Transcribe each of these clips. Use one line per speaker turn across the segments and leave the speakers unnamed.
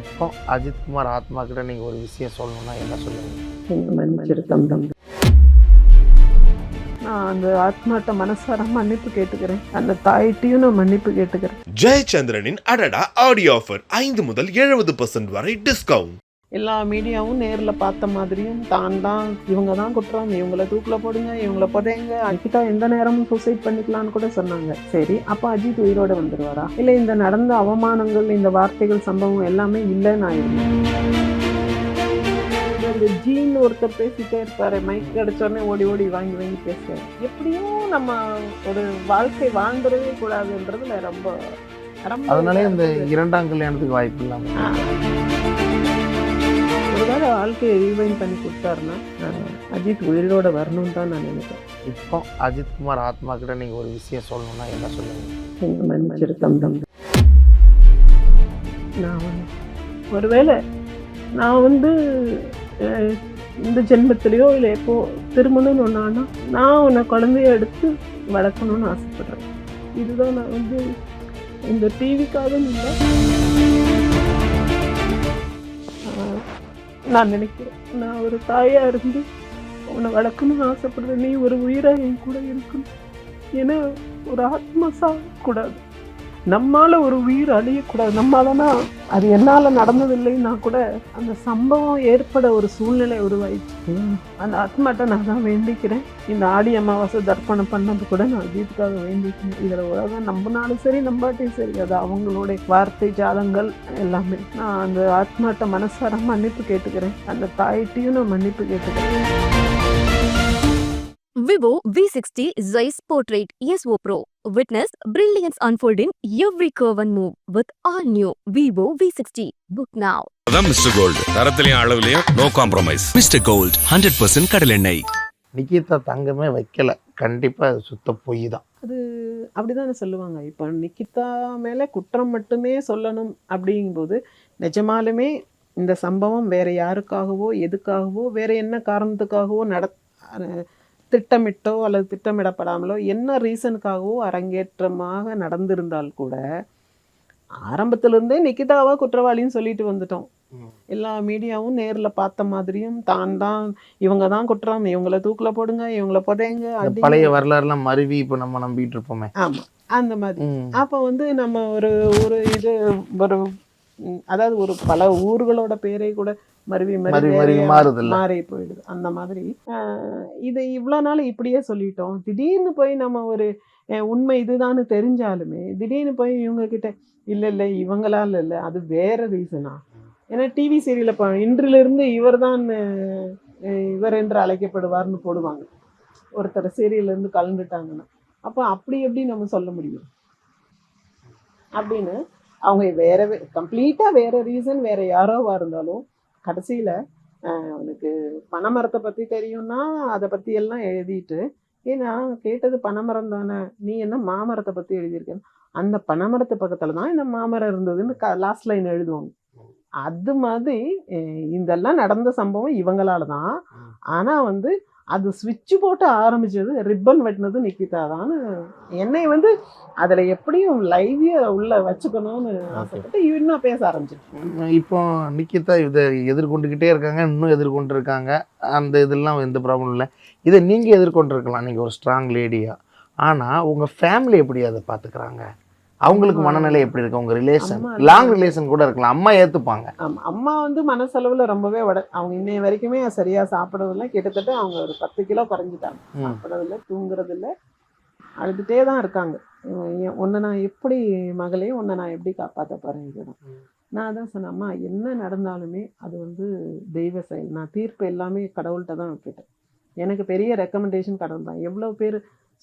இப்போ அஜித்குமார் ஆத்மா கிட்ட நீங்கள் ஒரு விஷயம் சொல்லணும்னா என்ன சொல்லுவீங்க?
நான் அந்த ஆத்மாட்ட மனசார மன்னிப்பு கேட்டுக்கிறேன். அந்த தாயிட்டையும் நான் மன்னிப்பு கேட்டுக்கிறேன்.
ஜெயச்சந்திரனின் அடடா ஆடியோ ஆஃபர் ஐந்து முதல் எழுபது பர்சன்ட் வரை டிஸ்கவுண்ட்
எல்லா மீடியாவும் நேரில் பார்த்த மாதிரியும் தான் தான் இவங்க தான் குற்றம். இவங்கள தூக்கில் போடுங்க இவங்கள புதைங்க. அஜிதா எந்த நேரமும் சூசைட் பண்ணிக்கலாம்னு கூட சொன்னாங்க. சரி அப்போ அஜித் உயிரோட வந்துருவாரா? இல்லை இந்த நடந்த அவமானங்கள் இந்த வார்த்தைகள் சம்பவம் எல்லாமே இல்லைன்னு ஆயிருந்தேன் இந்த ஜீன் ஒருத்தர் பேசிட்டே இருப்பாரு. மைக் கிடைச்சோடனே ஓடி ஓடி வாங்கி வாங்கி பேசுவார். எப்படியும் நம்ம ஒரு வாழ்க்கை வாழ்ந்துடவே கூடாதுன்றதுல ரொம்ப ரொம்ப
அதனாலே இந்த இரண்டாம் கல்யாணத்துக்கு வாய்ப்பு இல்லாமல்
ஒருவேளை வாழ்க்கையை ரீவைன் பண்ணி கொடுத்தாருன்னா அஜித் உயிரோட வரணும்னு தான் நான் நினைக்கிறேன்.
இப்போ அஜித்குமார் ஆத்மா கிட்ட நீங்கள் ஒரு விஷயம் சொல்லணும்னா என்ன சொல்லுவீங்க?
மன்னிச்சிரு தம்பி நான் வந்து ஒருவேளை நான் வந்து இந்த ஜென்மத்திலேயோ இல்லை எப்போ திருமணம்னு ஒன்றானா நான் உன்னை குழந்தைய எடுத்து வளர்க்கணும்னு ஆசைப்படுறேன். இதுதான் நான் வந்து இந்த டிவிக்காக இல்லை நான் நினைக்கிறேன். நான் ஒரு தாயாக இருந்து உன்னை வளர்க்கணும்னு ஆசைப்படுறேன். நீ ஒரு உயிராக என் கூட இருக்கணும். ஏன்னா ஒரு ஆத்மா சாகக்கூடாது. நம்மால ஒரு உயிர் அழியக்கூடாது. நம்மளாலனா அது என்னால் நடந்ததில்லைன்னா கூட அந்த சம்பவம் ஏற்பட ஒரு சூழ்நிலை உருவாயிடுச்சு. அந்த ஆத்மாட்ட நான் தான் வேண்டிக்கிறேன். இந்த ஆடி அமாவாசை தர்ப்பணம் பண்ணது கூட நான் அஜித்துக்காக வேண்டிக்கிறேன். இதில் உலகம் நம்பினாலும் சரி நம்பாட்டியும் சரி. அது அவங்களுடைய வார்த்தை ஜாலங்கள் எல்லாமே. நான் அந்த ஆத்மாட்ட மனசார மன்னிப்பு கேட்டுக்கிறேன். அந்த தாயிட்டையும் நான் மன்னிப்பு கேட்டுக்கிறேன்.
Vivo V60 Zeiss Portrait ESO Pro. Witness brilliance unfold in every curve and move with all new Vivo V60. Book now.
அதான் மிஸ்டர் கோல்டு தரத்திலையும் அளவுலையும் no compromise
Mister Gold hundred percent கடலெண்ணெய்
நிக்கிதா தங்கமே வைக்கல கண்டிப்பாக அது சுத்த பொய் தான்
அது அப்படிதானே சொல்லுவாங்க இப்போ நிக்கிதா மேலே குற்றம் மட்டுமே சொல்லணும் அப்படிங்கும்போது நிஜமாலுமே இந்த சம்பவம் வேற யாருக்காகவோ எதுக்காகவோ வேற என்ன காரணத்துக்காகவோ நட திட்டமிட்டோ அல்லது திட்டமிடப்படாமலோ என்ன ரீசனுக்காகவோ அரங்கேற்றமாக நடந்திருந்தால் கூட ஆரம்பத்திலிருந்தே நிக்கிதாவா குற்றவாளின்னு சொல்லிட்டு வந்துட்டோம். எல்லா மீடியாவும் நேரில் பார்த்த மாதிரியும் தான் தான் இவங்க தான் குற்றம் இவங்கள தூக்கில் போடுங்க இவங்கள அப்படிங்கிற-
பழைய வரலாறுலாம் மருவி இப்போ நம்ம நம்பிட்டு இருப்போமே
ஆமா அந்த மாதிரி. அப்போ வந்து நம்ம ஒரு ஒரு இது ஒரு அதாவது ஒரு பல ஊர்களோட பேரை கூட மருவி வேறையா
மாறுதுல்ல.
மாறி போயிடுது. அந்த மாதிரி. இது இவ்வளோ நாள் இப்படியே சொல்லிட்டோம். திடீர்னு போய் நம்ம ஒரு உண்மை இதுதான்னு தெரிஞ்சாலுமே திடீர்னு போய் இவங்க கிட்ட இல்லை இல்லை இவங்களால இல்லை அது வேற ரீசனா ஏன்னா டிவி சீரியல் இப்போ இன்றிலிருந்து இவர் தான் இவர் என்று அழைக்கப்படுவார்னு போடுவாங்க. ஒருத்தர் இருந்து கலந்துட்டாங்கன்னா. அப்போ அப்படி எப்படி நம்ம சொல்ல முடியும்? அப்படின்னு அவங்க வேற கம்ப்ளீட்டாக வேற ரீசன் வேற யாரோவா இருந்தாலும் கடைசியில் அவனுக்கு பனைமரத்தை பற்றி தெரியும்னா அதை பற்றி எல்லாம் எழுதிட்டு ஏன்னா கேட்டது பனைமரம் தானே நீ என்ன மாமரத்தை பற்றி எழுதியிருக்க அந்த பனைமரத்து பக்கத்தில் தான் இந்த மாமரம் இருந்ததுன்னு க லாஸ்ட் லைன் எழுதுவாங்க. அது மாதிரி இதெல்லாம் நடந்த சம்பவம் இவங்களால தான். ஆனால் வந்து அது சுவிட்ச் போட்டு ஆரம்பிச்சது ரிப்பன் வெட்டினது நிக்கிதா தான்னு என்னை வந்து அதில் எப்படியும் லைவ்ய உள்ள வச்சுக்கணும்னு ஆசைப்பட்டு இன்னும் பேச ஆரம்பிச்சிருக்கேன்.
இப்போ நிக்கிதா இதை எதிர்கொண்டுக்கிட்டே இருக்காங்க இன்னும் எதிர்கொண்டு இருக்காங்க அந்த இதெல்லாம் எந்த ப்ராப்ளம் இல்லை. இதை நீங்கள் எதிர்கொண்டிருக்கலாம். நீங்கள் ஒரு ஸ்ட்ராங் லேடியா ஆனால் உங்கள் ஃபேமிலி எப்படி அதை பார்த்துக்கிறாங்க அவங்களுக்கு. மனநிலை எப்படி இருக்கு? உங்கள் ரிலேஷன் லாங் ரிலேஷன் கூட இருக்கலாம். அம்மா ஏற்றுப்பாங்க
ஆமா. அம்மா வந்து மனசளவில் ரொம்பவே அவங்க இன்னைய வரைக்குமே சரியாக சாப்பிடறதில்ல. கிட்டத்தட்ட அவங்க ஒரு பத்து கிலோ குறைஞ்சிட்டாங்க. சாப்பிடறதில்ல தூங்குறதில்ல. அழுதுகிட்டே தான் இருக்காங்க. உன்னை நான் எப்படி மகளே உன்னை நான் எப்படி காப்பாற்ற இதுதான் நான் அதான் சொன்னேன் அம்மா என்ன நடந்தாலுமே அது வந்து தெய்வ செயல். நான் தீர்ப்பு எல்லாமே கடவுள்கிட்ட தான் விட்டுட்டேன் எனக்கு பெரிய ரெக்கமெண்டேஷன் கடவுள் தான் எவ்வளோ பேர்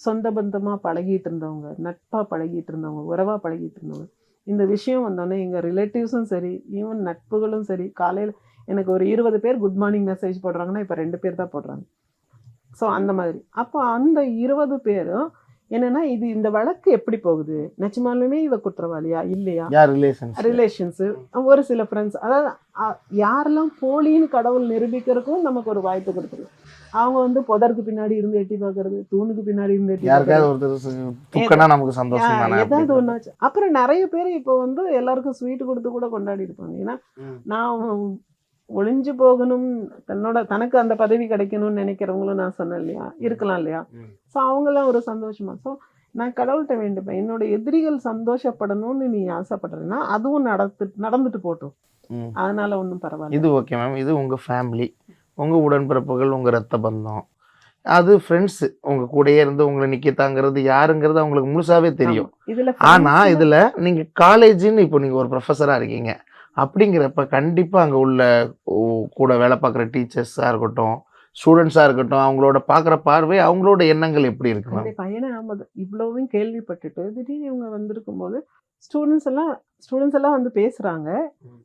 சொந்த பந்தமாக பழகிட்டு இருந்தவங்க நட்பாக பழகிட்டு இருந்தவங்க உறவாக பழகிட்டு இருந்தவங்க. இந்த விஷயம் வந்தோடனே எங்கள் ரிலேட்டிவ்ஸும் சரி ஈவன் நட்புகளும் சரி காலையில் எனக்கு ஒரு இருபது பேர் குட் மார்னிங் மெசேஜ் போடுறாங்கன்னா இப்போ ரெண்டு பேர் தான் போடுறாங்க. ஸோ அந்த மாதிரி. அப்போ அந்த இருபது பேரும் என்னன்னா இது இந்த வழக்கு எப்படி போகுது? நிஜமாலுமே இவ குற்றவாளியா? இல்லையா?
ரிலேஷன்ஸ்
ஒரு சில ஃப்ரெண்ட்ஸ் அதாவது யாரெல்லாம் போலின்னு கடவுள் நிரூபிக்கிறதுக்கும் நமக்கு ஒரு வாய்ப்பு கொடுத்துரு அவங்க வந்து புதருக்கு பின்னாடி இருந்து எட்டி பார்க்கறது தூணுக்கு பின்னாடி இருந்து எட்டி ஏதாவது ஒண்ணாச்சு. அப்புறம் நிறைய பேர் இப்போ வந்து எல்லாருக்கும் ஸ்வீட் கொடுத்து கூட கொண்டாடி இருப்பாங்க. ஏன்னா. நான் ஒளிஞ்சு போகணும். தன்னோட தனக்கு அந்த பதவி கிடைக்கணும்னு நினைக்கிறவங்களும் நான் சொன்னேன் இல்லையா? இருக்கலாம் இல்லையா. ஸோ அவங்கெல்லாம் ஒரு சந்தோஷமா. ஸோ நான் கடவுள்கிட்ட வேண்டிப்பேன். என்னோட எதிரிகள் சந்தோஷப்படணும்னு நீ ஆசைப்படுறேன்னா அதுவும் நடத்து நடந்துட்டு போட்டும். அதனால ஒன்றும் பரவாயில்ல.
இது ஓகே மேம் இது உங்க ஃபேமிலி உங்க உடன்பிறப்புகள் உங்க ரத்த பந்தம். அது ஃப்ரெண்ட்ஸ் உங்க கூடயே இருந்து உங்களை நிக்கத்தாங்கிறது யாருங்கிறது அவங்களுக்கு முழுசாவே தெரியும். ஆனா இதுல நீங்க காலேஜ்னு இப்போ நீங்க ஒரு ப்ரொஃபஸரா இருக்கீங்க. அப்படிங்கிறப்ப கண்டிப்பா அங்க உள்ள கூட வேலை பார்க்குற டீச்சர்ஸா இருக்கட்டும் ஸ்டூடெண்ட்ஸா இருக்கட்டும் அவங்களோட பார்க்குற பார்வை அவங்களோட எண்ணங்கள் எப்படி இருக்கு
நம்ம அது இவ்வளவும் கேள்விப்பட்டுட்டு திடீர்னு இவங்க வந்திருக்கும் போது ஸ்டூடெண்ட்ஸ் எல்லாம் ஸ்டூடெண்ட்ஸ் எல்லாம் வந்து பேசுறாங்க.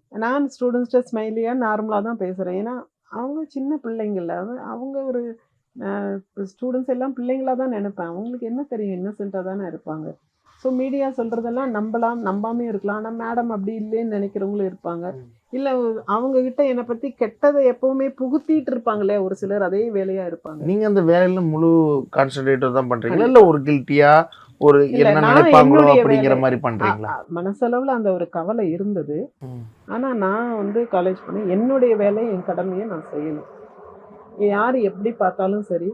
நான் ஸ்டூடெண்ட்ஸ்ட ஸ்மைலியா நார்மலா தான் பேசுறேன். ஏன்னா அவங்க சின்ன பிள்ளைங்கள்ல அது- அவங்க ஒரு ஸ்டூடெண்ட்ஸ் எல்லாம் பிள்ளைங்களா தான் நினைப்பேன். அவங்களுக்கு என்ன தெரியும்? இன்னசென்ட்டாக தானே இருப்பாங்க. ஸோ மீடியா சொல்றதெல்லாம் நம்பலாம் நம்பாமே இருக்கலாம். ஆனால் மேடம் அப்படி இல்லைன்னு நினைக்கிறவங்களும் இருப்பாங்க. இல்லை அவங்க கிட்ட என்னை பத்தி கெட்டதை எப்பவுமே புகுத்திட்டு இருப்பாங்களே ஒரு சிலர் அதே வேலையா இருப்பாங்க.
நீங்க அந்த வேலையில முழு கான்சென்ட்ரேட்டர் தான் பண்றீங்களா? இல்ல ஒரு கில்ட்டியா ஒரு என்ன
நான்
நினைப்பாங்களோ அப்படிங்கிற மாதிரி
அ- மனசளவுல அந்த ஒரு கவலை இருந்தது.
ம்.
ஆனா நான் வந்து காலேஜ் பண்ணி என்னுடைய வேலையை என் கடமையை நான் செய்யணும். யார் எப்படி பார்த்தாலும் சரி.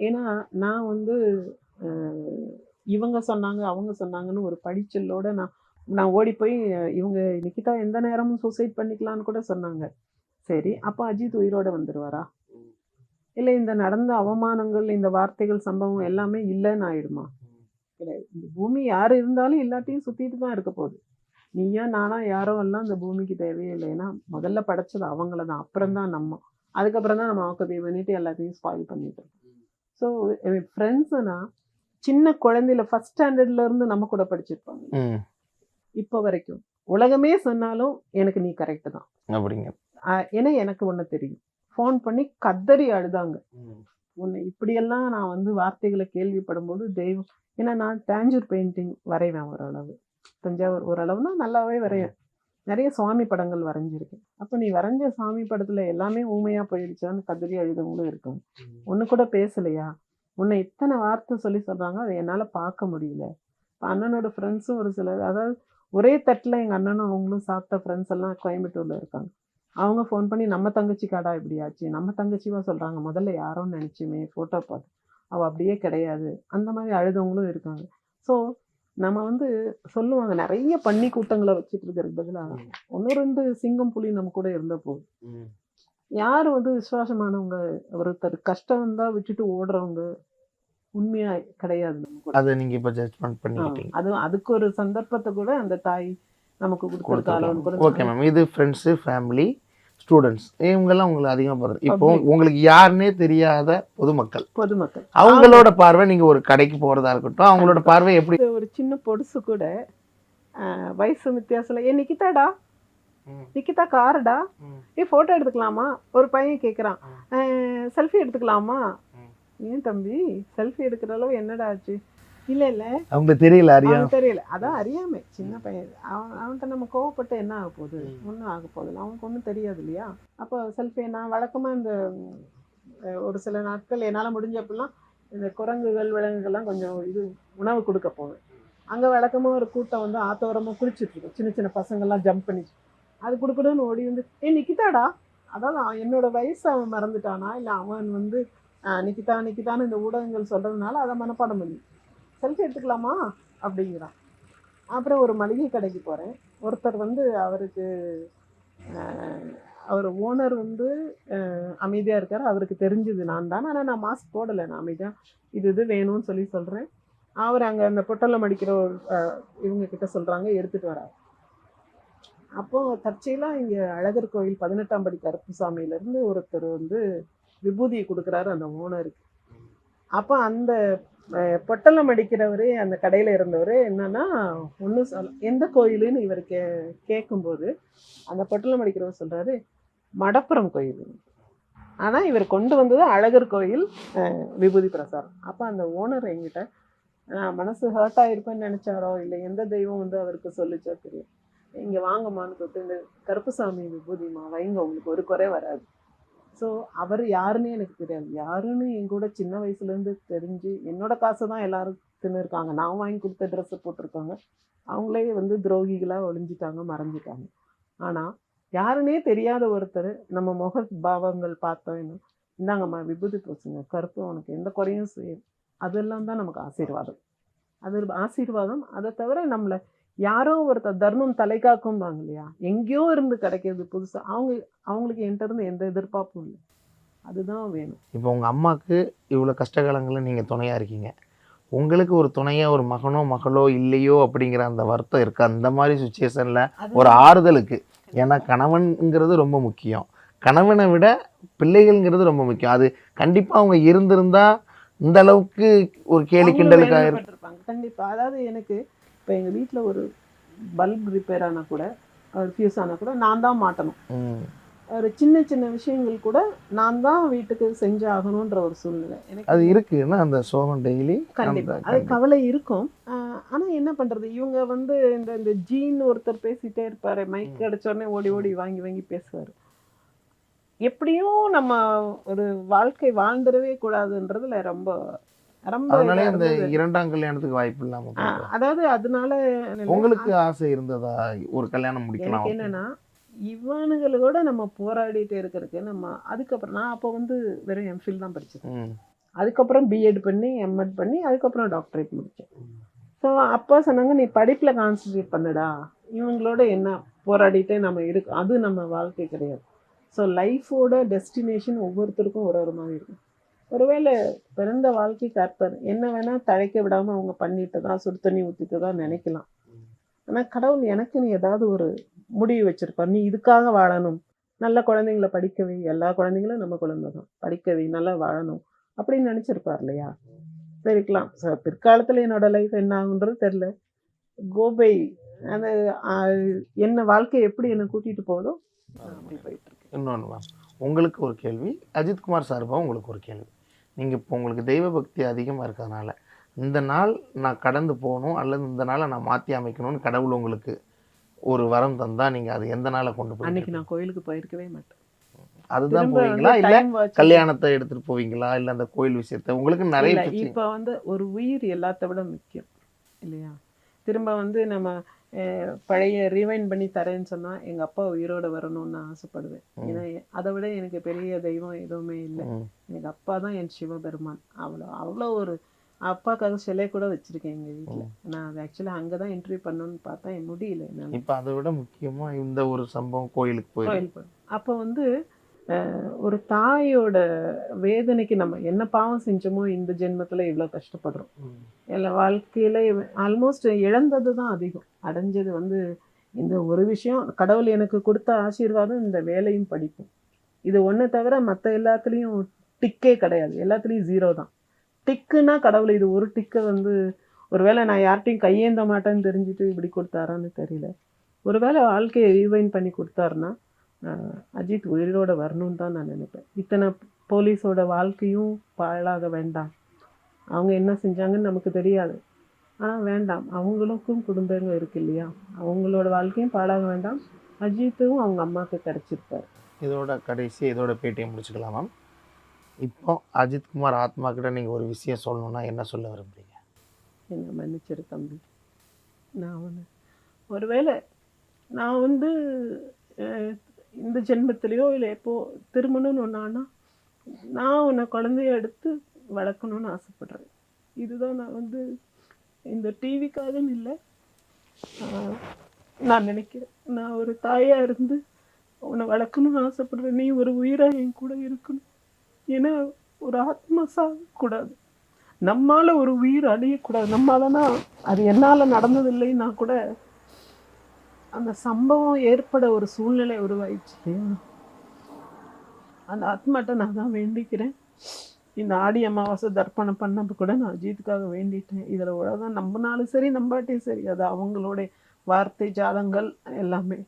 ஏன்னா நான் வந்து இவங்க சொன்னாங்க அவங்க சொன்னாங்கன்னு ஒரு படிச்சலோட நான் நான் ஓடி போய் இவங்க நிக்கிதா எந்த நேரமும் சூசைட் பண்ணிக்கலாம்னு கூட சொன்னாங்க. சரி அப்போ அஜித் உயிரோட வந்துடுவாரா இல்லை இந்த நடந்த அவமானங்கள் இந்த வார்த்தைகள் சம்பவம் எல்லாமே இல்லைன்னு ஆயிடுமா? கிடையாது. இந்த பூமி யார் இருந்தாலும் எல்லாத்தையும் சுத்திட்டு தான் இருக்க போகுது. நீயா நானா யாரோ எல்லாம் இந்த பூமிக்கு தேவையே இல்லை ஏன்னா முதல்ல படைச்சது அவங்கள தான். அப்புறம் தான் நம்ம. அதுக்கப்புறம் தான் நம்ம ஆக்கபே பண்ணிட்டு எல்லாத்தையும் ஸ்பாயில் பண்ணிட்டு ஸோ ஃப்ரெண்ட்ஸுனா சின்ன குழந்தையில ஃபர்ஸ்ட் ஸ்டாண்டர்ட்ல இருந்து நம்ம கூட படிச்சிருப்பாங்க இப்போ வரைக்கும். உலகமே சொன்னாலும் எனக்கு நீ கரெக்ட் தான்.
அப்படிங்க.
ஏன்னா எனக்கு ஒன்று தெரியும். ஃபோன் பண்ணி கதறி அழுதாங்க. உன்னை இப்படியெல்லாம் நான் வந்து வார்த்தைகளை கேள்விப்படும் போது தெய்வம் ஏன்னா நான் தேஞ்சூர் பெயிண்டிங் வரைவேன் ஓரளவு. தஞ்சாவூர் ஓரளவுனா நல்லாவே வரைவேன். நிறைய சுவாமி படங்கள் வரைஞ்சிருக்கேன். அப்போ நீ வரைஞ்ச சாமி படத்துல எல்லாமே ஊமையா போயிடுச்சான்னு கதறி அழுதவங்களும் இருக்காங்க ஒன்று கூட பேசலையா? உன்னை இத்தனை வார்த்தை சொல்லி சொல்றாங்க அதை என்னால் பார்க்க முடியல. இப்ப அண்ணனோட ஃப்ரெண்ட்ஸும் ஒரு சிலர் அதாவது ஒரே தட்டில் எங்கள் அண்ணனும் அவங்களும் சாப்பிட்ட ஃப்ரெண்ட்ஸ் எல்லாம் கோயம்புத்தூர்ல இருக்காங்க. அவங்க ஃபோன் பண்ணி நம்ம தங்கச்சி காடா இப்படி ஆச்சு? நம்ம தங்கச்சிவா சொல்றாங்க முதல்ல யாரோன்னு நினைச்சுமே ஃபோட்டோ பார்த்து அவள் அப்படியே கிடையாது. அந்த மாதிரி அழுதவங்களும் இருக்காங்க. ஸோ நம்ம வந்து சொல்லுவாங்க நிறைய பன்னி கூட்டங்களை வச்சுட்டு இருக்கிறதுக்கு பதிலாக ஒன்று ரெண்டு சிங்கம் புலி நம்ம கூட இருந்த போதும். யார் வந்து விசுவாசமானவங்க ஒருத்தர் கஷ்டம் வந்தா விட்டுட்டு ஓடுறவங்க உண்மையா கிடையாது
அதை நீங்க இப்ப ஜட்ஜ்மெண்ட்
ஆ,
பண்ணிக்கிட்டீங்க.
அது அதுக்கு ஒரு சந்தர்ப்பத்தை கூட அந்த தாய் நமக்கு கொடுத்துருக்காளோன்னு கூட
ஓகே மேம் இது ஃப்ரெண்ட்ஸு ஃபேமிலி ஸ்டூடெண்ட்ஸ் இவங்கெல்லாம் உங்களை அதிகமாக பார்த்து இப்போ. உங்களுக்கு யாருன்னே தெரியாத பொதுமக்கள்.
பொதுமக்கள்.
அவங்களோட பார்வை நீங்க ஒரு கடைக்கு போறதா இருக்கட்டும் அவங்களோட பார்வை எப்படி?
ஒரு சின்ன பொடுசு கூட வயசு வித்தியாசத்துல ஏ நிக்கிதாடா. நிக்கிதா காருடா. ஏ போட்டோ எடுத்துக்கலாமா? ஒரு பையன் கேட்குறான் செல்ஃபி எடுத்துக்கலாமா. ஏன் தம்பி? செல்ஃபி எடுக்கிற அளவு என்னடா ஆச்சு? இல்ல இல்ல.
அவங்களுக்கு தெரியல அறியா
அவனுக்கு தெரியல. அதான் அறியாமை. சின்ன பையன். அவன் அவன்கிட்ட நம்ம கோவப்பட்டு என்ன ஆக போகுது? ஒன்றும் ஆக போகுது அவனுக்கு ஒன்றும் தெரியாது இல்லையா? அப்போ செல்ஃபி நான் வழக்கமாக இந்த ஒரு சில நாட்கள் என்னால் முடிஞ்சப்பெல்லாம் இந்த குரங்குகள் விலங்குகள்லாம் கொஞ்சம் இது உணவு கொடுக்க போவேன். அங்கே வழக்கமாக ஒரு கூட்டம் வந்து ஆத்தோரமாக குளிச்சுட்டு இருக்கும். சின்ன சின்ன பசங்கள்லாம் ஜம்ப் பண்ணி. அது கொடுக்கணும்னு ஓடி வந்து ஏ நிக்கிதாடா? அதான் என்னோட வயசு அவன் மறந்துட்டானா? இல்லை அவன் வந்து நிக்கிதா நிக்கிதான்னு இந்த ஊடகங்கள் சொல்கிறதுனால அதை மனப்பாடம் பண்ணி. செல்ஃபி எடுத்துக்கலாமா? அப்படிங்கிறான். அப்புறம் ஒரு மளிகை கடைக்கு போகிறேன் ஒருத்தர் வந்து அவருக்கு அவர் ஓனர் வந்து அமைதியாக இருக்கார். அவருக்கு தெரிஞ்சது நான் தான். ஆனால் நான் மாஸ்க் போடலை. நான் அமைதியாக இது இது வேணும்னு சொல்லி சொல்கிறேன் அவர் அங்கே அந்த பொட்டலம் அடிக்கிற ஒரு இவங்க கிட்ட சொல்கிறாங்க எடுத்துகிட்டு வரார். அப்போது தற்செயலாக இங்கே அழகர் கோயில் பதினெட்டாம் படி கருப்புசாமியிலேருந்து ஒருத்தர் வந்து விபூதியை கொடுக்குறாரு அந்த ஓனருக்கு. அப்போ அந்த பொட்டலம் அடிக்கிறவர் அந்த கடையில் இருந்தவர் என்னன்னா ஒன்றும் சொல்ல எந்த கோயிலுன்னு இவர் கே கேட்கும்போது அந்த பொட்டலம் அடிக்கிறவர் சொல்கிறாரு மடப்புறம் கோயில். ஆனால் இவர் கொண்டு வந்தது அழகர் கோயில் விபூதி பிரசாரம். அப்போ அந்த ஓனர் என்கிட்ட நான் மனசு ஹர்ட் ஆயிருப்பேன்னு நினச்சாரோ? இல்லை எந்த தெய்வம் வந்து அவருக்கு சொல்லிச்சோ தெரியும் இங்கே வாங்கம்மான்னு தொட்டு இந்த கருப்புசாமி விபூதிமா வைங்க உங்களுக்கு ஒரு குறை வராது. ஸோ அவர் யாருன்னே எனக்கு தெரியாது. யாருன்னு என் கூட சின்ன வயசுலேருந்து தெரிஞ்சு என்னோட காசை தான் எல்லாரும் தின்னுருக்காங்க நான் வாங்கி கொடுத்த ட்ரெஸ்ஸை போட்டிருக்காங்க. அவங்களே வந்து துரோகிகளாக ஒளிஞ்சிட்டாங்க மறைஞ்சிட்டாங்க. ஆனால் யாருன்னே தெரியாத ஒருத்தர் நம்ம முக பாவங்கள் பார்த்தோம் இந்தாங்கம்மா விபூதி பூசுங்க கருப்பு உனக்கு எந்த குறையும் செய்யும் அதெல்லாம் தான் நமக்கு ஆசீர்வாதம். அது ஆசீர்வாதம். அதை தவிர நம்மளை யாரோ ஒருத்தர் தர்மம் தலை காக்கும்பாங்க இல்லையா எங்கேயோ இருந்து கிடைக்கிறது புதுசாக அவங்க அவங்களுக்கு என்கிட்ட இருந்து எந்த எதிர்பார்ப்பும் இல்லை. அதுதான் வேணும்.
இப்போ உங்கள் அம்மாவுக்கு இவ்வளோ கஷ்டகாலங்களில் நீங்கள் துணையாக இருக்கீங்க. உங்களுக்கு ஒரு துணையாக ஒரு மகனோ மகளோ இல்லையோ அப்படிங்கிற அந்த வருத்தம் இருக்குது அந்த மாதிரி சுச்சுவேஷனில் ஒரு ஆறுதலுக்கு. ஏன்னா கணவன்ங்கிறது ரொம்ப முக்கியம். கணவனை விட பிள்ளைகள்ங்கிறது ரொம்ப முக்கியம். அது கண்டிப்பாக அவங்க இருந்திருந்தா இந்த அளவுக்கு ஒரு கேலி கிண்டலுக்காக இருக்கு
வேதனைப்பட்டிருப்பாங்க. கண்டிப்பா. அதாவது எனக்கு இப்போ எங்க வீட்ல ஒரு பல்ப் ரிப்பேர் ஆனா கூட ஃபியூஸ் ஆனா கூட நான் தான் மாட்டணும். ஒரு சின்ன சின்ன விஷயங்கள் கூட நான் தான் வீட்டுக்கு செஞ்சு ஆகணுன்ற ஒரு சூழ்நிலை. எனக்கு
அது இருக்குன்னா அந்த சோகம் டெய்லி
கண்டிப்பா. அது கவலை இருக்கும். ஆஹ் ஆனா என்ன பண்றது? இவங்க வந்து இந்த இந்த ஜீன் ஒருத்தர் பேசிட்டே இருப்பாரு. மைக் கிடைச்ச உடனே ஓடி ஓடி வாங்கி வாங்கி பேசுவாரு. எப்படியும் நம்ம ஒரு வாழ்க்கை வாழ்ந்துடவே கூடாதுன்றதுல ரொம்ப
அதனாலே அந்த. இரண்டாம் கல்யாணத்துக்கு வாய்ப்பு இல்லாம.
அதாவது அதனால
உங்களுக்கு ஆசை இருந்ததா ஒரு கல்யாணம் முடிக்கலாம்
என்னன்னா இவனுகளோட நம்ம போராடிட்டே இருக்கிறதுக்கு நம்ம அதுக்கப்புறம் நான் அப்போ வந்து வெறும் எம்ஃபில் தான் படிச்சேன். அதுக்கப்புறம் பிஎட் பண்ணி எம்எட் பண்ணி அதுக்கப்புறம் டாக்டரேட் முடித்தேன் ஸோ அப்பா சொன்னாங்க நீ படிப்பில் கான்சன்ட்ரேட் பண்ணுடா இவங்களோட என்ன போராடிட்டே நம்ம இருக்கு அது நம்ம வாழ்க்கை கிடையாது ஸோ லைஃபோட டெஸ்டினேஷன் ஒவ்வொருத்தருக்கும் ஒரு ஒரு மாதிரி இருக்கும் ஒருவேளை பிறந்த வாழ்க்கை கற்பர் என்ன வேணால் தழைக்க விடாமல் அவங்க பண்ணிட்டு தான் சுடு தண்ணி ஊற்றிட்டு தான் நினைக்கலாம். ஆனால் கடவுள் எனக்குன்னு ஏதாவது ஒரு முடிவு வச்சிருப்பார். நீ இதுக்காக வாழணும். நல்ல குழந்தைங்கள படிக்கவை எல்லா குழந்தைங்களும் நம்ம குழந்தை தான் படிக்கவை நல்லா வாழணும். அப்படின்னு நினச்சிருப்பார் இல்லையா? சரிக்கலாம் சார் பிற்காலத்தில் என்னோட லைஃப் என்ன ஆகுன்றது தெரில கோபை அந்த என்ன வாழ்க்கை எப்படி என்னை கூட்டிகிட்டு போகுதோ அப்படி போயிட்டு
இன்னொன்று உங்களுக்கு ஒரு கேள்வி. அஜித்குமார் சார்பாக உங்களுக்கு ஒரு கேள்வி. நீங்கள் இப்போ உங்களுக்கு தெய்வ பக்தி அதிகமாக இருக்கிறதுனால இந்த நாள் நான் கடந்து போகணும் அல்லது இந்த நாளை நான் மாற்றி அமைக்கணும்னு கடவுள் உங்களுக்கு ஒரு வரம் தந்தா நீங்கள் அது எந்த நாளை கொண்டு போய்
அன்னைக்கு நான் கோயிலுக்கு போயிருக்கவே மாட்டேன்.
அதுதான் போவீங்களா? இல்லை கல்யாணத்தை எடுத்துகிட்டு போவீங்களா? இல்லை அந்த கோயில் விஷயத்தை? உங்களுக்கு நிறைய
இப்ப வந்து ஒரு உயிர் எல்லாத்த விட முக்கியம் இல்லையா? திரும்ப வந்து நம்ம பழைய ரீவைண்ட் பண்ணி தரேன்னு சொன்னா எங்க அப்பா உயிரோட வரணும்னு நான் ஆசைப்படுவேன். ஏன்னா அதை விட எனக்கு பெரிய தெய்வம் எதுவுமே இல்லை. எனக்கு அப்பா தான் என் சிவபெருமான். அவ்வளோ அவ்வளோ ஒரு அப்பாக்காக சிலை கூட வச்சிருக்கேன் எங்க வீட்ல. நான் அது ஆக்சுவலா அங்கதான் என்ட்ரி பண்ணணும்னு பார்த்தா என் முடியல
இப்போ அதை விட முக்கியமாக இந்த ஒரு சம்பவம் கோயிலுக்கு போயிருக்கு
கோயில் போய் அப்போ வந்து ஒரு தாயோட வேதனைக்கு நம்ம என்ன பாவம் செஞ்சோமோ இந்த ஜென்மத்துல இவ்வளோ கஷ்டப்படுறோம். எல்லா வாழ்க்கையில ஆல்மோஸ்ட் இழந்தது தான் அதிகம். அடைஞ்சது வந்து இந்த ஒரு விஷயம். கடவுள் எனக்கு கொடுத்த ஆசீர்வாதம் இந்த வேலையும் படிப்பும். இது ஒன்றை தவிர மற்ற எல்லாத்துலேயும் டிக்கே கிடையாது. எல்லாத்துலேயும் ஜீரோ தான். டிக்குன்னா கடவுள் இது ஒரு டிக்கை வந்து ஒருவேளை நான் யார்கிட்டையும் கையேந்த மாட்டேன்னு தெரிஞ்சுட்டு இப்படி கொடுத்தாரான்னு தெரியல. ஒருவேளை வாழ்க்கையை ரீவைன் பண்ணி கொடுத்தாருன்னா அஜித் உயிரோட வரணும்னு தான் நான் நினைப்பேன். இத்தனை போலீஸோட வாழ்க்கையும் பாழாக வேண்டாம். அவங்க என்ன செஞ்சாங்கன்னு நமக்கு தெரியாது. ஆனால் வேண்டாம். அவங்களுக்கும் குடும்பங்கள் இருக்கு இல்லையா? அவங்களோட வாழ்க்கையும் பாழாக வேண்டாம். அஜித்தும் அவங்க அம்மாவுக்கு கிடைச்சிருப்பார்.
இதோட கடைசி இதோட பேட்டியை முடிச்சுக்கலாம் மேம். இப்போ அஜித்குமார் ஆத்மா கிட்ட நீங்கள் ஒரு விஷயம் சொல்லணும்னா என்ன சொல்ல விரும்புறீங்க?
என்னை மன்னிச்சிரு தம்பி. நான் வந்து ஒருவேளை நான் வந்து இந்த ஜென்மத்திலையோ இல்லை எப்போ திருமணம்னு ஒன்றானா நான் உன்னை குழந்தைய எடுத்து வளர்க்கணும்னு ஆசைப்பட்றேன். இதுதான் நான் வந்து இந்த டிவிக்காகன்னு இல்லை நான் நினைக்கிறேன். நான் ஒரு தாயாக இருந்து உன்னை வளர்க்கணும்னு ஆசைப்படுறேன். நீ ஒரு உயிராக என் கூட இருக்கணும். ஏன்னா ஒரு ஆத்மா சாகக்கூடாது. நம்மால் ஒரு உயிர் அழியக்கூடாது. நம்மாலனா அது என்னால் நடந்ததில்லைன்னா கூட அந்த சம்பவம் ஏற்பட ஒரு சூழ்நிலை உருவாயிடுச்சு. இல்லையா அந்த ஆத்மாட்ட நான் தான் வேண்டிக்கிறேன். இந்த ஆடி அமாவாசை தர்ப்பணம் பண்ணப்ப கூட நான் அஜித்துக்காக வேண்டிட்டேன். இதில் உலகம் நம்பினாலும் சரி நம்பாட்டியும் சரி. அது அவங்களோட வார்த்தை ஜாலங்கள் எல்லாமே.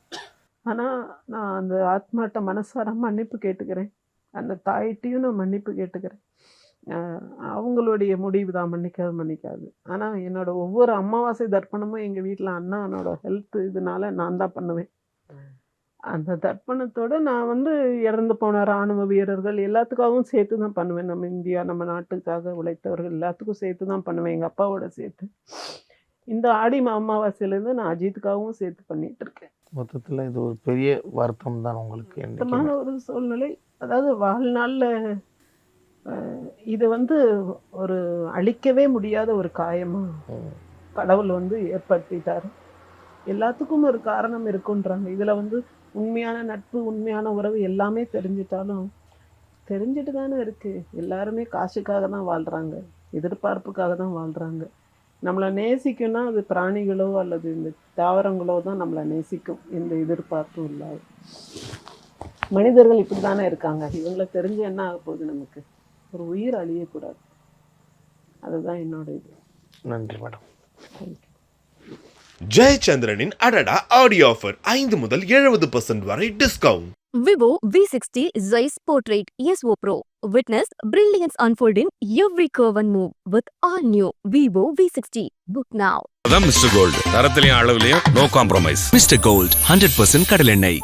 ஆனால் நான் அந்த ஆத்மாட்ட மனசார மன்னிப்பு கேட்டுக்கிறேன். அந்த தாயிட்டையும் நான் மன்னிப்பு கேட்டுக்கிறேன். அவங்களுடைய முடிவு தான். மன்னிக்காது மன்னிக்காது. ஆனால் என்னோட ஒவ்வொரு அமாவாசை தர்ப்பணமும் எங்கள் வீட்டில் அண்ணானோட ஹெல்த் இதனால நான் தான் பண்ணுவேன். அந்த தர்ப்பணத்தோட நான் வந்து இறந்து போன இராணுவ வீரர்கள் எல்லாத்துக்காகவும் சேர்த்து தான் பண்ணுவேன். நம்ம இந்தியா நம்ம நாட்டுக்காக உழைத்தவர்கள் எல்லாத்துக்கும் சேர்த்து தான் பண்ணுவேன். எங்கள் அப்பாவோட சேர்த்து. இந்த ஆடி அமாவாசையிலேருந்து நான் அஜித்துக்காகவும் சேர்த்து பண்ணிட்டு இருக்கேன்.
மொத்தத்தில் இது ஒரு பெரிய வருத்தம் தான் உங்களுக்கு.
ஒரு சூழ்நிலை. அதாவது வாழ்நாளில் இது வந்து ஒரு அழிக்கவே முடியாத ஒரு காயமா. கடவுள் வந்து ஏற்படுத்திட்டார். எல்லாத்துக்கும் ஒரு காரணம் இருக்குன்றாங்க. இதில் வந்து உண்மையான நட்பு உண்மையான உறவு எல்லாமே தெரிஞ்சிட்டாலும் தெரிஞ்சிட்டு தானே இருக்கு. எல்லாருமே காசுக்காக தான் வாழ்கிறாங்க எதிர்பார்ப்புக்காக தான் வாழ்கிறாங்க நம்மளை நேசிக்கும்னா அது பிராணிகளோ அல்லது இந்த தாவரங்களோ தான் நம்மளை நேசிக்கும். எந்த எதிர்பார்ப்பும் இல்லாது. மனிதர்கள் இப்படி தானே இருக்காங்க. இவங்களை தெரிஞ்சு என்ன ஆக போகுது நமக்கு? ஒரு உயிர் அழியக்கூடாது. அதுதான் என்னோட இது.
நன்றி மேடம்.
தேங்க்யூ
ஜெயச்சந்திரனின் அடடா ஆடியோ ஆஃபர் ஐந்து முதல் எழுபது பர்சன்ட் வரை discount
Vivo V60 Zeiss Portrait ESO Pro. Witness brilliance unfold in every curve and move with all new Vivo V60. Book now.
அதான் மிஸ்டர் கோல்டு தரத்திலையும் அளவுலயும் no compromise
Mister Gold hundred percent கடலெண்ணெய்